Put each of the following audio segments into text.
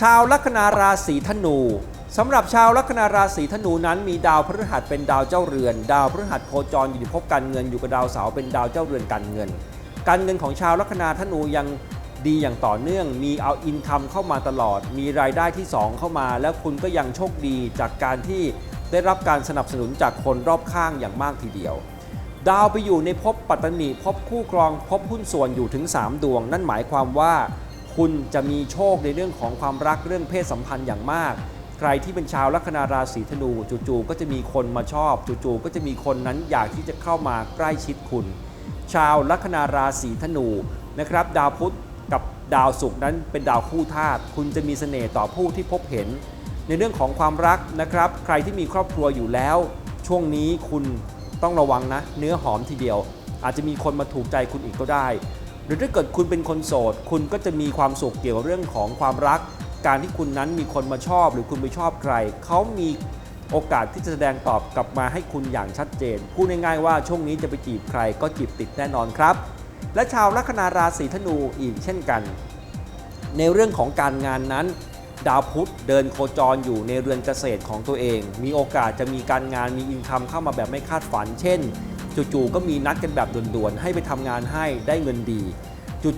ชาวลัคนาราศีธนูสำหรับชาวลัคนาราศีธนูนั้นมีดาวพฤหัสเป็นดาวเจ้าเรือน ดาวพฤหัสโคจรอยู่ในภพการเงินอยู่กับดาวเสาร์เป็นดาวเจ้าเรือนการเงิน การเงินของชาวลัคนาธนูยังดีอย่างต่อเนื่อง มีเอาอินคัมเข้ามาตลอด มีรายได้ที่ 2 เข้ามา แล้วคุณก็ยังโชคดีจากการที่ได้รับการสนับสนุนจากคนรอบข้างอย่างมากทีเดียว ดาวไปอยู่ในภพปัตตนีภพคู่ครองภพหุ้นส่วนอยู่ถึง 3 ดวง นั่นหมายความว่า คุณจะมีโชคในเรื่องของความรักเรื่องเพศสัมพันธ์อย่างมาก ใครที่เป็นชาวลัคนาราศีธนูจู่ๆก็จะมีคนมาชอบ จู่ๆก็จะมีคนนั้นอยากที่จะเข้ามาใกล้ชิดคุณ ชาวลัคนาราศีธนูนะครับดาวพุธกับดาวศุกร์นั้นเป็นดาวคู่ธาตุคุณจะมีเสน่ห์ต่อผู้ที่พบเห็น ในเรื่องของความรักนะครับ ใครที่มีครอบครัวอยู่แล้ว ช่วงนี้คุณต้องระวังนะ เนื้อหอมทีเดียว อาจจะมีคนมาถูกใจคุณอีกก็ได้ หรือถ้าเกิดคุณเป็นคนโสด คุณก็จะมีความสุขเกี่ยวกับเรื่องของความรัก การที่คุณนั้นมีคนมาชอบ หรือคุณไปชอบใคร เขามีโอกาสที่จะแสดงตอบกลับมาให้คุณอย่างชัดเจน พูดง่ายๆว่าช่วงนี้จะไปจีบใครก็จีบติดแน่นอนครับ และชาวลัคนาราศีธนูอีกเช่นกัน ในเรื่องของการงานนั้น ดาวพุธเดินโคจรอยู่ในเรือนเกษตรของตัวเอง มีโอกาสจะมีการงานมีอินคัมเข้ามาแบบไม่คาดฝัน เช่น จู่ๆก็มีนัดกันแบบด่วนๆให้ไปทำงานให้ได้เงินดี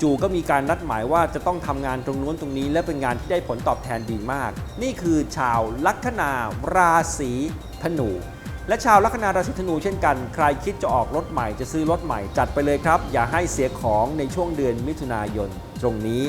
จู่ๆก็มีการนัดหมายว่าจะต้องทำงานตรงนู้นตรงนี้ และเป็นงานที่ได้ผลตอบแทนดีมาก นี่คือชาวลัคนาราศีธนูและชาวลัคนาราศีธนูเช่นกัน ใครคิดจะออกรถใหม่จะซื้อรถใหม่จัดไปเลยครับ อย่าให้เสียของในช่วงเดือนมิถุนายน ตรงนี้